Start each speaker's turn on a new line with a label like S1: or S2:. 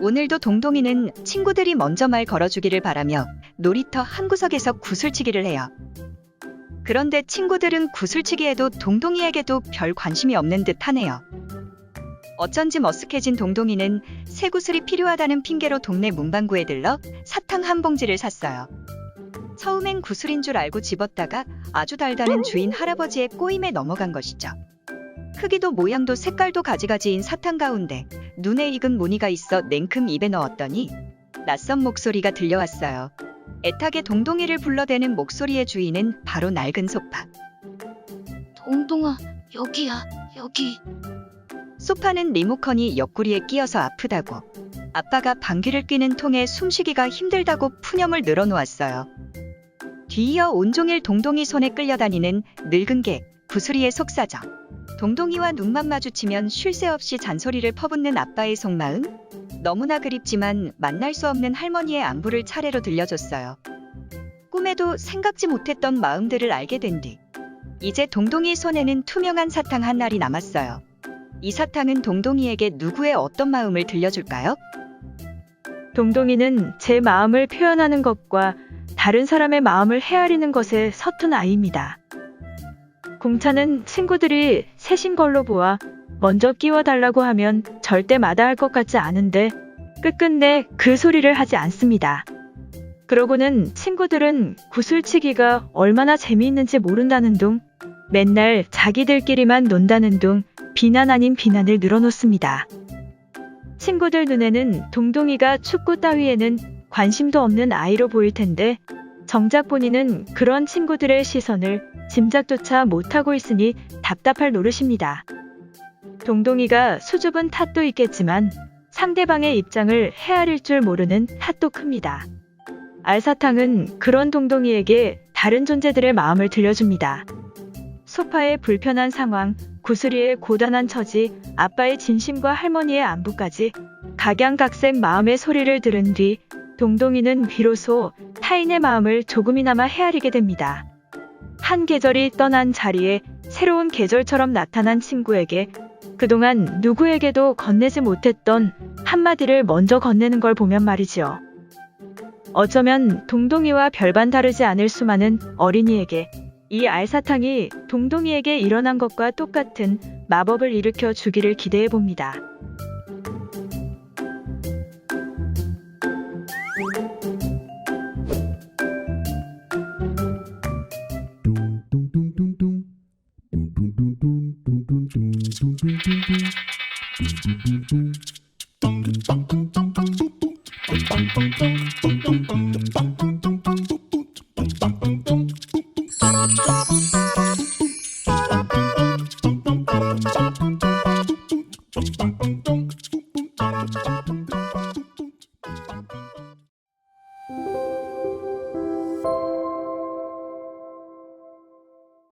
S1: 오늘도 동동이는 친구들이 먼저 말 걸어주기를 바라며 놀이터 한 구석에서 구슬치기를 해요. 그런데 친구들은 구슬치기에도 동동이에게도 별 관심이 없는 듯 하네요. 어쩐지 머쓱해진 동동이는 새 구슬이 필요하다는 핑계로 동네 문방구에 들러 사탕 한 봉지를 샀어요. 처음엔 구슬인 줄 알고 집었다가 아주 달다는 주인 할아버지의 꼬임에 넘어간 것이죠. 크기도 모양도 색깔도 가지가지인 사탕 가운데 눈에 익은 무늬가 있어 냉큼 입에 넣었더니 낯선 목소리가 들려왔어요. 애타게 동동이를 불러대는 목소리의 주인은 바로 낡은 소파.
S2: 동동아, 여기야, 여기.
S1: 소파는 리모컨이 옆구리에 끼어서 아프다고 아빠가 방귀를 뀌는 통에 숨쉬기가 힘들다고 푸념을 늘어놓았어요. 뒤이어 온종일 동동이 손에 끌려다니는 늙은 개 구슬이의 속사정. 동동이와 눈만 마주치면 쉴 새 없이 잔소리를 퍼붓는 아빠의 속마음. 너무나 그립지만 만날 수 없는 할머니의 안부를 차례로 들려줬어요. 꿈에도 생각지 못했던 마음들을 알게 된 뒤. 이제 동동이 손에는 투명한 사탕 한 알이 남았어요. 이 사탕은 동동이에게 누구의 어떤 마음을 들려줄까요?
S3: 동동이는 제 마음을 표현하는 것과 다른 사람의 마음을 헤아리는 것에 서툰 아이입니다. 공차는 친구들이 셋인 걸로 보아 먼저 끼워달라고 하면 절대 마다할 것 같지 않은데 끝끝내 그 소리를 하지 않습니다. 그러고는 친구들은 구슬치기가 얼마나 재미있는지 모른다는 둥 맨날 자기들끼리만 논다는 둥 비난 아닌 비난을 늘어놓습니다. 친구들 눈에는 동동이가 축구 따위에는 관심도 없는 아이로 보일 텐데 정작 본인은 그런 친구들의 시선을 짐작조차 못하고 있으니 답답할 노릇입니다. 동동이가 수줍은 탓도 있겠지만 상대방의 입장을 헤아릴 줄 모르는 탓도 큽니다. 알사탕은 그런 동동이에게 다른 존재들의 마음을 들려줍니다. 소파의 불편한 상황, 구슬이의 고단한 처지, 아빠의 진심과 할머니의 안부까지 각양각색 마음의 소리를 들은 뒤 동동이는 비로소 타인의 마음을 조금이나마 헤아리게 됩니다. 한 계절이 떠난 자리에 새로운 계절처럼 나타난 친구에게 그동안 누구에게도 건네지 못했던 한마디를 먼저 건네는 걸 보면 말이지요. 어쩌면 동동이와 별반 다르지 않을 수많은 어린이에게 이 알사탕이 동동이에게 일어난 것과 똑같은 마법을 일으켜 주기를 기대해 봅니다.
S4: Dum dum dum dum